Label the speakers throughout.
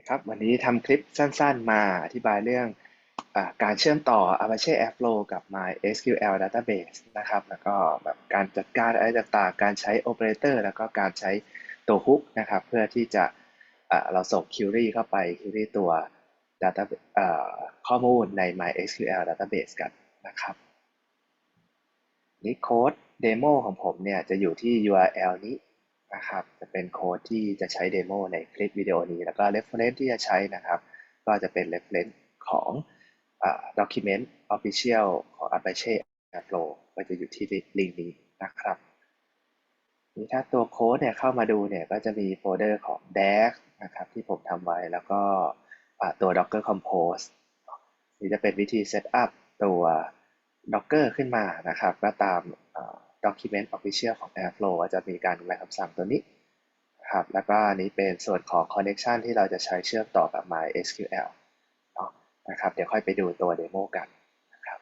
Speaker 1: คครับวันนี้ทำคลิปสั้นๆ มาอธิบายเรื่องอการเชื่อมต่อ Apache Airflow กับ MySQL Database นะครับ แล้วก็แบบการจัดการอะไรต่างๆ การใช้ Operator แล้วก็การใช้ตัว Hook นะครับ เพื่อที่จะเราส่ง Query เข้าไป Query ตัว Data ข้อมูลใน MySQL Database กันนะครับนี่โค้ดเดโมของผมเนี่ยจะอยู่ที่ URL นี้ นะครับจะเป็นโค้ดที่จะใช้เดโมในคลิปวิดีโอนี้ แล้วก็ reference ที่จะใช้นะครับ ก็จะเป็น reference ของอ่า document official ของ Apache Airflow ก็จะอยู่ที่ลิงก์นี้นะครับนี่ถ้าตัวโค้ดเนี่ยเข้ามาดูเนี่ยก็จะมีโฟลเดอร์ของ DAX นะครับที่ผมทำไว้แล้วก็ตัว Docker Compose นี่จะเป็นวิธี set up ตัว Docker ขึ้นมานะครับ ก็ตามา Document Official ของ Airflow จะมีการรายคำสั่งตัวนี้ครับแล้วก็อันนี้เป็นส่วนของ Connection ที่เราจะใช้เชื่อมต่อกับ MySQL เนาะนะครับเดี๋ยวค่อยไปดูตัวเดโมกันนะครับ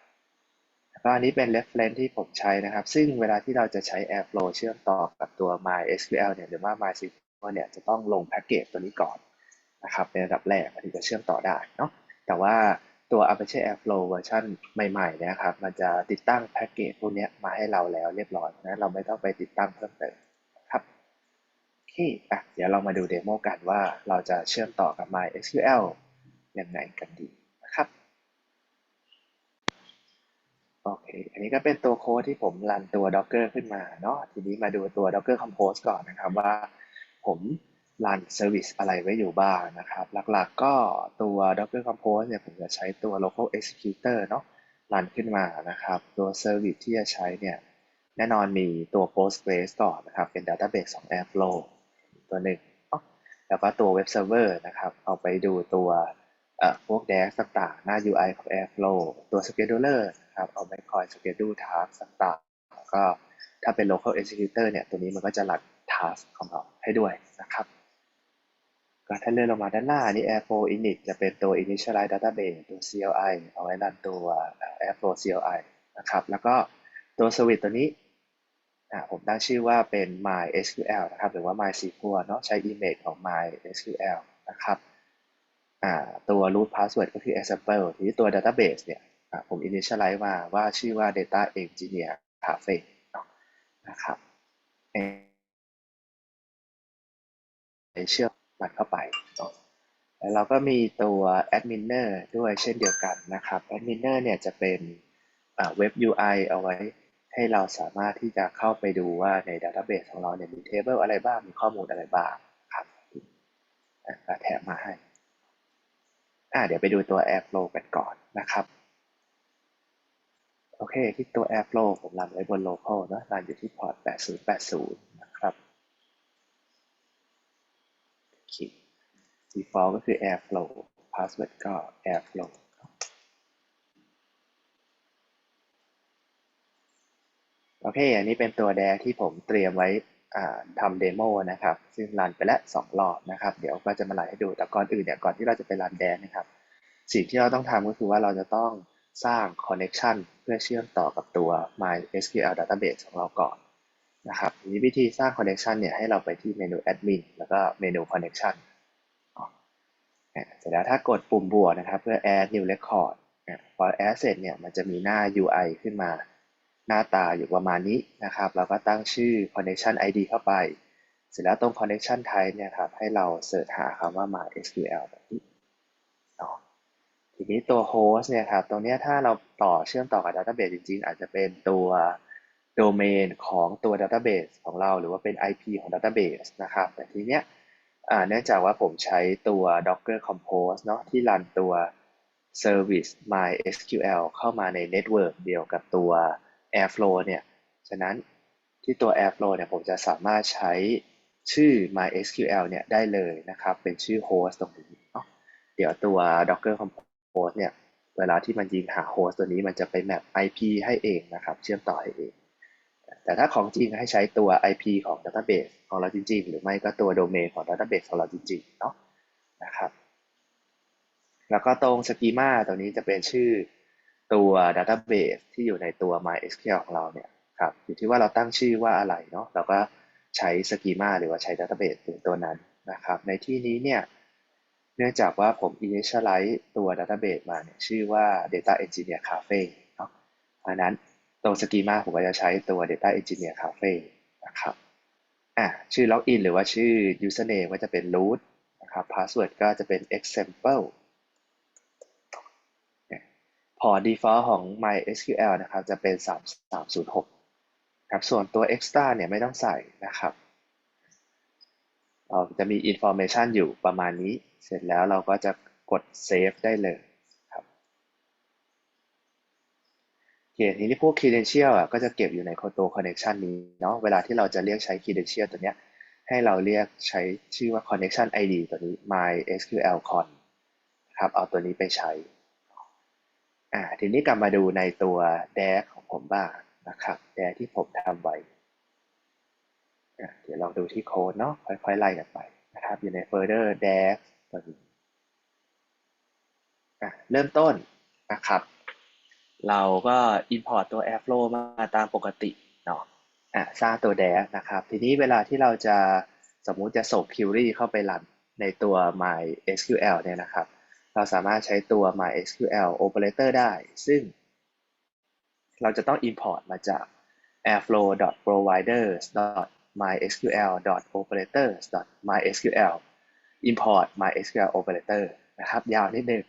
Speaker 1: แล้วก็อันนี้เป็น reference ที่ผมใช้นะครับ ซึ่งเวลาที่เราจะใช้ Airflow เชื่อมต่อกับตัว MySQL เนี่ยหรือว่า MySQL เนี่ยจะต้องลงแพ็กเกจตัวนี้ก่อนนะครับในระดับแรกถึงจะเชื่อมต่อได้เนาะแต่ว่า ตัว Apache Airflow เวอร์ชันใหม่ๆเนะครับ มันจะติดตั้งแพ็กเกจพวกนี้มาให้เราแล้วเรียบร้อยนะ เราไม่ต้องไปติดตั้งเพิ่มเติมครับโอเคอะเดี๋ยวเรามาดูเดโมกันว่าเราจะเชื่อมต่อกับ MySQL ยังไงกันดีนะครับ โอเค อันนี้ก็เป็นตัวโค้ดที่ผมรันตัว Docker ขึ้นมาเนาะ ทีนี้มาดูตัว Docker Compose ก่อนนะครับว่าผม รันเซอร์วิสอะไรไว้อยู่บ้างนะครับ หลักๆก็ตัว Docker Compose เนี่ยผมจะใช้ตัว local executor เนาะรันขึ้นมานะครับ ตัวเซอร์วิสที่จะใช้เนี่ย แน่นอนมีตัว Postgres ก่อนนะครับ เป็น database ของ Airflow ตัวหนึ่งแล้วก็ตัว Web Server นะครับ เอาไปดูตัวพวก DAX ต่างๆ หน้า UI ของ Airflow ตัว Scheduler นะครับ เอาไปคอย schedule task ต่างๆ แล้วก็ถ้าเป็น local executor เนี่ย ตัวนี้มันก็จะรัน task ของเราให้ด้วยนะครับ ก็ถ้าเลื่อนลงมาด้านหน้านี่ Airflow init จะเป็นตัว initialize database ตัว CLI เอาไว้รันตัว Airflow CLI นะครับ แล้วก็ตัว service ตัวนี้ผมตั้งชื่อว่าเป็น MySQL นะครับหรือว่า MySQL เนาะใช้ image ของ MySQL นะครับตัว root password ก็คือ example ทีนี้ตัว database เนี่ยผม initialize มาว่าชื่อว่า data engineer cafe นะนะครับเชื่อม มันเข้าไปแล้วเราก็มีตัว adminer ด้วยเช่นเดียวกันนะครับ adminer เนี่ยจะเป็นอ่า web UI เอาไว้ให้เราสามารถที่จะเข้าไปดูว่าใน database ของเราเนี่ยมี table อะไรบ้าง มีข้อมูลอะไรบ้างครับก็แถมมาให้อ่าเดี๋ยวไปดูตัว Airflow กันก่อนนะครับ โอเค ที่ตัว Airflow ผมรันไว้บน local เนอะรันอยู่ที่พอร์ต8080 นะครับโอเค default ก็คือ Airflow password ก็ Airflow โอเค อันนี้เป็นตัวแดที่ผมเตรียมไว้ทำเดโมนะครับ ซึ่งรันไปแล้วสองรอบนะครับ เดี๋ยวก็จะมาไล่ให้ดู แต่ก่อนอื่นเนี่ย ก่อนที่เราจะไปรันแดนนะครับ สิ่งที่เราต้องทำก็คือว่าเราจะต้องสร้าง connection เพื่อเชื่อมต่อกับตัว MySQL database ของเราก่อนนะครับนี้วิธีสร้าง connection เนี่ย ให้เราไปที่เมนู admin แล้วก็เมนู connection เสร็จแล้วถ้ากดปุ่มบวกนะครับ เพื่อ add new record พอ add เสร็จเนี่ยมันจะมีหน้า UI ขึ้นมา หน้าตาอยู่ประมาณนี้นะครับ เราก็ตั้งชื่อ connection ID เข้าไป เสร็จแล้วตรง connection type เนี่ยครับให้เราเสิร์ชหาคำว่า MySQL แบบนี้ทีนี้ตัว host เนี่ยครับ ตรงนี้ถ้าเราต่อเชื่อมต่อกับ database จริงๆ อาจจะเป็นตัว domain ของตัว database ของเรา หรือว่าเป็น IP ของ database นะครับ แต่ทีเนี้ย เนื่องจากว่าผมใช้ตัว Docker Compose เนาะที่รันตัว Service MySQL เข้ามาใน Network เดียวกับตัว Airflow เนี่ย ฉะนั้นที่ตัว Airflow เนี่ยผมจะสามารถใช้ชื่อ MySQL เนี่ยได้เลยนะครับ เป็นชื่อ host ตรงนี้เนาะเดี๋ยวตัว Docker Compose เนี่ย เวลาที่มันยิงหา host ตัวนี้มันจะไปแมป IP ให้เองนะครับ เชื่อมต่อให้เอง แต่ถ้าของจริงให้ใช้ตัว IP ของ database ของเราจริง ๆ หรือไม่ก็ตัว domain ของ database ของเราจริงๆเนาะนะครับแล้วก็ตรง schema ตัวนี้จะเป็นชื่อตัว database ที่อยู่ในตัว MySQL ของเราเนี่ยครับอยู่ที่ว่าเราตั้งชื่อว่าอะไรเนาะเราก็ใช้ schema หรือว่าใช้ database ตัวนั้นนะครับในที่นี้เนี่ยเนื่องจากว่าผม initialize ตัว database มาเนี่ยชื่อว่า data engineer cafe เนาะเพราะฉะนั้น ตรง schema ผมก็จะใช้ตัว data engineer cafe นะครับอะชื่อ login หรือว่าชื่อ username ก็จะเป็น root นะครับ password ก็จะเป็น example พอ default ของ MySQL นะครับจะเป็น 3306ครับส่วนตัว extra เนี่ยไม่ต้องใส่นะครับเราจะมี information อยู่ประมาณนี้ เสร็จแล้วเราก็จะกด save ได้เลยครับ โอเคทีนี้พวก credential อะก็จะเก็บอยู่ในตัว connection นี้เนาะเวลาที่เราจะเรียกใช้ credential ตัวเนี้ยให้เราเรียกใช้ชื่อว่า connection ID ตัวนี้ mysql con ครับเอาตัวนี้ไปใช้อ่าทีนี้กลับมาดูในตัว DAG ของผมบ้างนะครับ DAG ที่ผมทำไว้อ่าเดี๋ยวลองดูที่โค้ดเนาะค่อยๆไล่กันไปนะครับ อยู่ในโฟลเดอร์ DAG ตัวนี้อ่าเริ่มต้นนะครับ เราก็ import ตัว Airflow มาตามปกติเนาะอ่าสร้างตัว DAG นะครับ ทีนี้เวลาที่เราจะสมมุติจะส่ง query เข้าไปรันในตัว MySQL เนี่ยนะครับ เราสามารถใช้ตัว MySQL operator ได้ ซึ่ง เราจะต้อง import มาจาก airflow.providers.mysql.operators.mysql import mysql operator นะครับ ยาวนิดนึง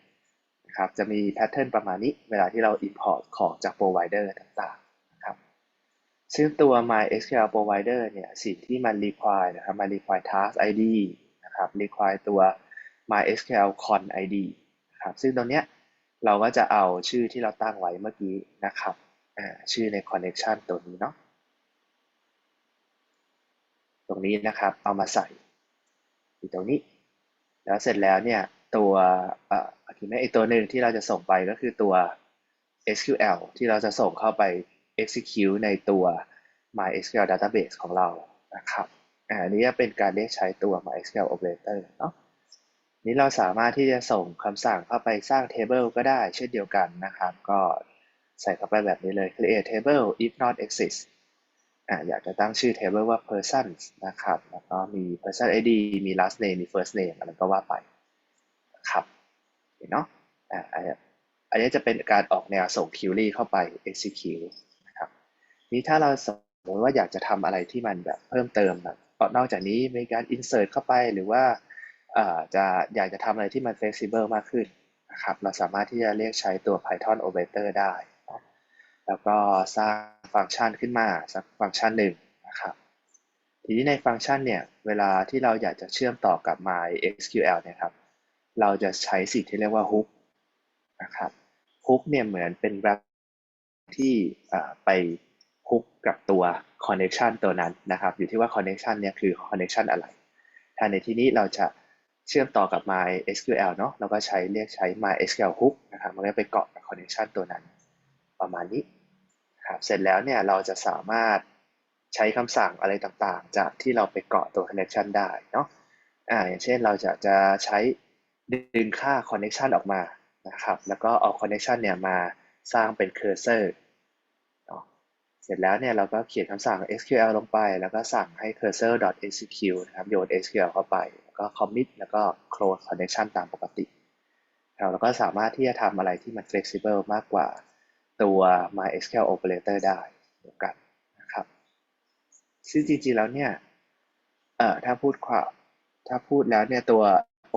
Speaker 1: นะครับจะมีแพทเทิร์นประมาณนี้เวลาที่เรา import ของจาก provider ต่างๆนะครับซึ่งตัว mysql provider เนี่ยสิ่งที่มัน require นะครับมัน require task id นะครับ require ตัว mysql con id นะครับซึ่งตรงเนี้ยเราก็จะเอาชื่อที่เราตั้งไว้เมื่อกี้นะครับชื่อใน connection ตัวนี้เนาะตรงนี้นะครับเอามาใส่ตรงนี้ แล้วเสร็จแล้วเนี่ย ตัวอ่าทีนี้ไอตัวหนึ่งที่เราจะส่งไปก็คือตัว SQL ที่เราจะส่งเข้าไป execute ในตัว MySQL database ของเรานะครับอันนี้จะเป็นการเรียกใช้ตัว MySQL operator เนาะนี้เราสามารถที่จะส่งคำสั่งเข้าไปสร้าง table ก็ได้เช่นเดียวกันนะครับ ก็ใส่เข้าไปแบบนี้เลย create table if not exist อ่าอยากจะตั้งชื่อ table ว่า person นะครับ แล้วก็มี person id มี last name มี first name อะไรก็ว่าไป เนาะอ่าอันนี้จะเป็นการออกแนวส่ง query เข้าไป execute นะครับนี้ถ้าเราสมมติว่าอยากจะทำอะไรที่มันแบบเพิ่มเติมแบบนอกจากนี้มีการ insert เข้าไปหรือว่าจะอยากจะทำอะไรที่มัน flexible มากขึ้นนะครับ เราสามารถที่จะเรียกใช้ตัว Python operator ได้ แล้วก็สร้างฟังก์ชันขึ้นมาสักฟังก์ชันหนึ่งนะครับ ทีนี้ในฟังก์ชันเนี่ย เวลาที่เราอยากจะเชื่อมต่อกับ MySQL เนี่ยครับ เราจะใช้สิ่งที่เรียกว่า hook นะครับ hook เนี่ยเหมือนเป็นแรปที่ไป hook กับตัว connection ตัวนั้นนะครับอยู่ที่ว่า connection เนี่ยคือ connection อะไร ถ้าในที่นี้เราจะเชื่อมต่อกับ MySQL เนาะเราก็ใช้เรียกใช้ MySQL hook นะครับมันก็ไปเกาะกับ connection ตัวนั้นประมาณนี้ครับเสร็จแล้วเนี่ยเราจะสามารถใช้คำสั่งอะไรต่างๆ จากที่เราไปเกาะตัว connection ได้เนาะอ่าอย่างเช่นเราจะจะใช้ ดึงค่า connection ออกมานะครับ แล้วก็เอา connection เนี่ยมาสร้างเป็น cursor เนาะเสร็จแล้วเนี่ยเราก็เขียนคำสั่ง SQL ลงไป แล้วก็สั่งให้ cursor execute นะครับโยน SQL เข้าไป แล้วก็ commit แล้วก็ close connection ตามปกติเราก็สามารถที่จะทำอะไรที่มัน flexible มากกว่าตัว MySQL operator ได้เหมือนกันนะครับ ซึ่งจริงๆแล้วเนี่ย เอ่อ ถ้าพูดความถ้าพูดแล้วเนี่ยตัว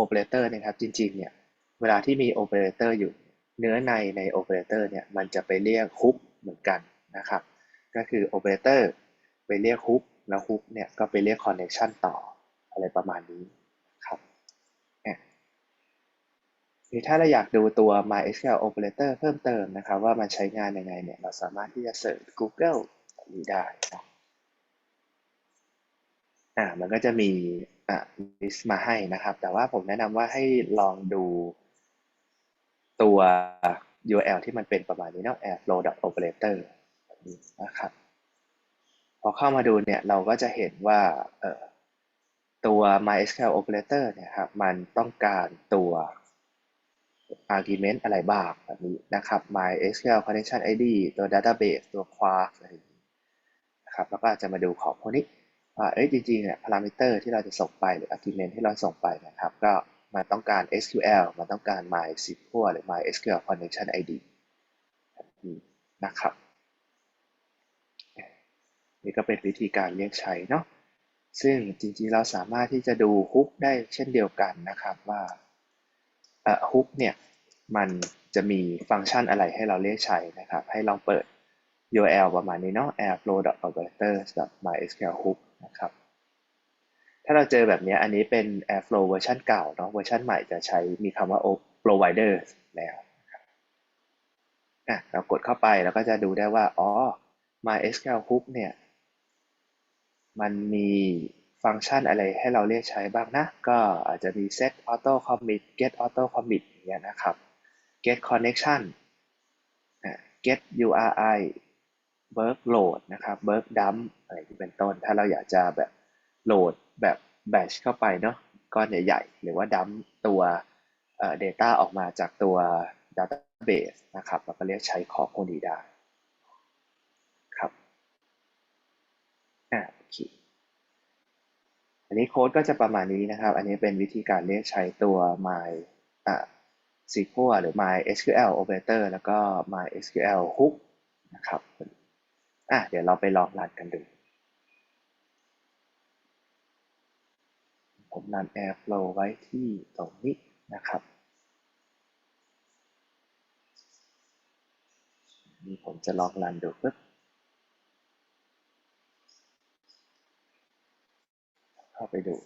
Speaker 1: operator เนี่ยครับจริงๆเนี่ยเวลาที่มี operator อร์อยู่เนื้อในใน operator เนี่ยมันจะไปเรียก hook เหมือนกันนะครับก็คือ operator ไปเรียก hook แล้ว hook เนี่ยก็ไปเรียก connection ต่ออะไรประมาณนี้ครือถ้าเราอยากดูตัว MySQL operator เพิ่มเติมนะครับว่ามันใช้งานยังไงเนี่ยเราสามารถที่จะเสิร์ช Google นี้ได้นะอ่ามันก็จะมี ลิสต์มาให้นะครับ แต่ว่าผมแนะนำว่าให้ลองดูตัว URL ที่มันเป็นประมาณนี้เนาะ airflow.operator นี้นะครับ พอเข้ามาดูเนี่ยเราก็จะเห็นว่าตัว MySQL operator เนี่ยครับมันต้องการตัว argument อะไรบ้างแบบนี้นะครับ MySQL connection ID ตัว database ตัว Quark อะไรนี้นะครับ แล้วก็จะมาดูของพวกนี้ เอ้ยจริงๆเนี่ย parameter ที่เราจะส่งไปหรือ argument ที่เราส่งไปนะครับ ก็มันต้องการ SQL มันต้องการ MySQL หรือ MySQL Connection ID แบบนี้นะครับ นี่ก็เป็นวิธีการเรียกใช้เนาะซึ่งจริงๆเราสามารถที่จะดูฮุกได้เช่นเดียวกันนะครับว่าฮุกเนี่ยมันจะมีฟังก์ชันอะไรให้เราเรียกใช้นะครับ ให้ลองเปิด URL ประมาณนี้เนาะ airflow.operators.mysql hook นะครับ ถ้าเราเจอแบบนี้อันนี้เป็น airflow เวอร์ชันเก่าเนาะเวอร์ชันใหม่จะใช้มีคำว่า Provider แล้วอะเรากดเข้าไปแล้วก็จะดูได้ว่า อ๋อ MySQL hook เนี่ย มันมีฟังก์ชันอะไรให้เราเรียกใช้บ้างนะ ก็อาจจะมี set auto commit get auto commit เงี้ยนะครับ get connection get URI work load นะครับ work dump อะไรที่เป็นต้น ถ้าเราอยากจะแบบโหลดแบบ batch เข้าไปเนาะก้อนใหญ่ๆ หรือว่า dump ตัว data ออกมาจากตัว database นะครับเราก็เรียกใช้ของพวกนี้ได้ครับอ่าโอเคอันนี้โค้ดก็จะประมาณนี้นะครับ อันนี้เป็นวิธีการเรียกใช้ตัว my อ่า SQL หรือ MySQL operator แล้วก็ MySQL hook นะครับ อะเดี๋ยวเราไปลองรันกันดู ผมรัน Airflow ไว้ที่ตรงนี้นะครับ นี่ผมจะลองรันดูปึ๊บเข้าไปดู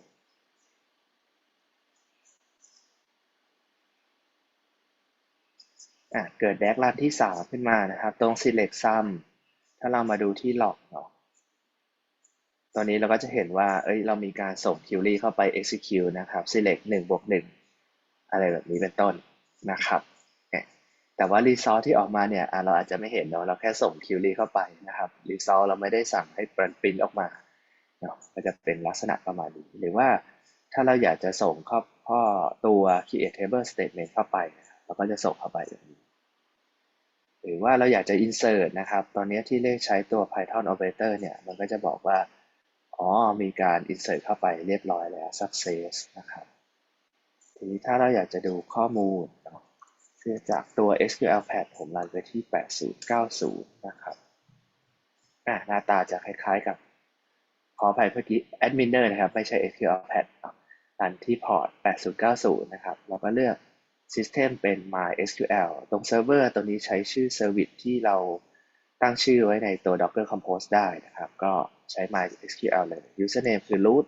Speaker 1: อะเกิดแดกรันที่ 3 ขึ้นมานะครับ ตรง select sum ถ้าเรามาดูที่ log เนาะตอนนี้เราก็จะเห็นว่า เอ้ย เรามีการส่ง query เข้าไป execute นะครับ select 1บวก1อะไรแบบนี้เป็นต้นนะครับ แต่ว่า result ที่ออกมาเนี่ย เราอาจจะไม่เห็นเนาะ เราแค่ส่ง query เข้าไปนะครับ result เราไม่ได้สั่งให้ print ออกมาเนาะก็จะเป็นลักษณะประมาณนี้ หรือว่าถ้าเราอยากจะส่งข้อข้อตัว create table statement เข้าไป เราก็จะส่งเข้าไปแบบนี้ หรือว่าเราอยากจะ insert นะครับ ตอนนี้ที่เรียกใช้ตัว Python operator เนี่ย มันก็จะบอกว่า อ๋อ มีการ insert เข้าไปเรียบร้อยแล้ว success นะครับ ทีนี้ถ้าเราอยากจะดูข้อมูลคือจากตัว SQL pad ผมรันไปที่ 8090 นะครับอ่าหน้าตาจะคล้ายๆกับ ขออภัยเมื่อกี้ adminer นะครับ ไม่ใช่ SQL pad รันที่พอร์ต8090 นะครับ เราก็เลือก System เป็น MySQL ตรง Server ตัวนี้ใช้ชื่อ Service ที่เราตั้งชื่อไว้ในตัว Docker Compose ได้นะครับ ก็ใช้ MySQL เลย Username คือ root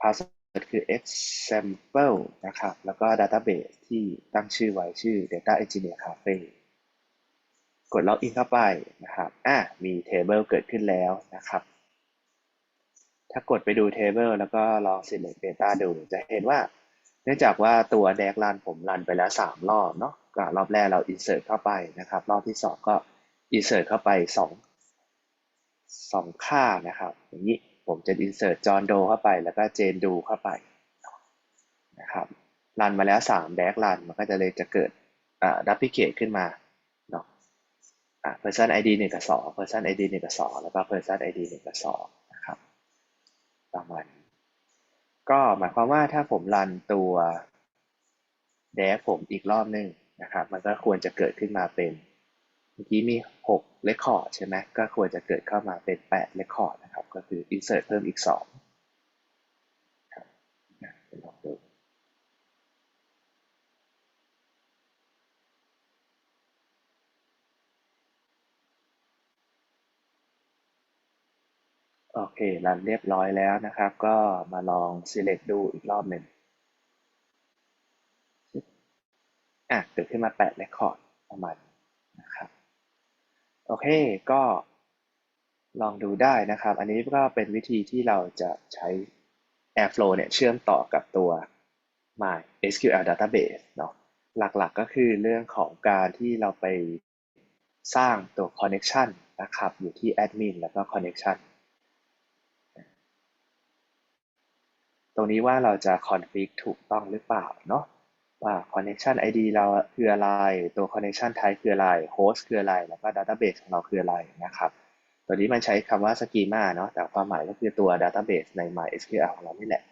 Speaker 1: Password คือ example นะครับ แล้วก็ Database ที่ตั้งชื่อไว้ชื่อ Data Engineer Cafe กด Login เข้าไปนะครับ อะ มี Table เกิดขึ้นแล้วนะครับ ถ้ากดไปดู Table แล้วก็ลอง Select Data ดู จะเห็นว่า เนื่องจากว่าตัวแดกรันผมรันไปแล้ว3รอบเนาะก็รอบแรกเรา insert เข้าไปนะครับ รอบที่2ก็ insert เข้าไป2 2ค่านะครับ อย่างนี้ผมจะ insert จอห์นโดเข้าไป แล้วก็เจนดูเข้าไปนะครับรันมาแล้ว3แดกรันมันก็จะเลยจะเกิดอ่า duplicate ขึ้นมาเนาะอ่า person id 1กับ2 person id 1กับ2 แล้วก็ person id 1กับ2นะครับประมาณ ก็หมายความว่าถ้าผมรันตัวแดกผมอีกรอบนึงนะครับ มันก็ควรจะเกิดขึ้นมาเป็น เมื่อกี้มี6 record ใช่ไหมก็ควรจะเกิดเข้ามาเป็น8 record นะครับ ก็คือ insert เพิ่มอีก2ครับลองดู โอเครันเรียบร้อยแล้วนะครับ ก็มาลอง select ดูอีกรอบหนึ่งอะเกิดขึ้นมา8 record ประมาณนะครับ โอเคก็ลองดูได้นะครับ อันนี้ก็เป็นวิธีที่เราจะใช้ Airflow เนี่ยเชื่อมต่อกับตัว MySQL database เนาะหลักๆก็คือเรื่องของการที่เราไปสร้างตัว connection นะครับ อยู่ที่ admin แล้วก็ connection ตรงนี้ว่าเราจะ config ถูกต้องหรือเปล่าเนาะว่า connection ID เราคืออะไร ตัว connection type คืออะไร host คืออะไร แล้วก็ database ของเราคืออะไรนะครับ ตัวนี้มันใช้คำว่า schema เนาะแต่ความหมายก็คือตัว database ใน MySQL ของเรานี่แหละ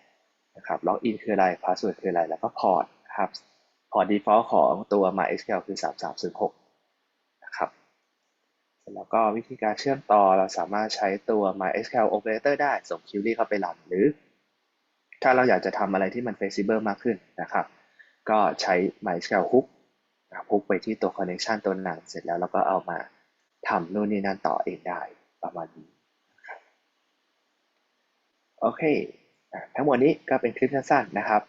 Speaker 1: นะครับล็อกอินคืออะไรพาสเวิร์ดคืออะไร แล้วก็พอร์ตนะครับพอร์ต default ของตัว MySQL คือ 3306นะครับเสร็จแล้วก็วิธีการเชื่อมต่อเราสามารถใช้ตัว MySQL operator ได้ส่ง query เข้าไปรันหรือ ถ้าเราอยากจะทำอะไรที่มัน flexible มากขึ้นนะครับ ก็ใช้ MySQL hook นะครับ hook ไปที่ตัว connection ตัวหนั้นเสร็จแล้วเราก็เอามาทำนู่นนี่นั่นต่อเองได้ประมาณนี้นะครับโอเค ทั้งหมดนี้ก็เป็นคลิปสั้นๆนะครับ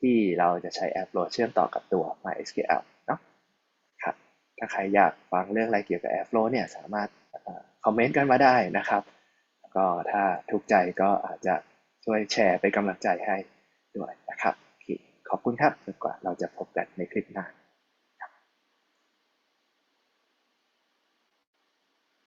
Speaker 1: ที่เราจะใช้แอปโหลดเชื่อมต่อกับตัว MySQL เนาะครับ ถ้าใครอยากฟังเรื่องอะไรเกี่ยวกับ Airflow เนี่ยสามารถคอมเมนต์กันมาได้นะครับ ก็ถ้าทุกใจก็อาจจะ ช่วยแชร์เป็นกำลังใจให้ด้วยนะครับขอบคุณครับจนกว่าเราจะพบกันในคลิปหน้า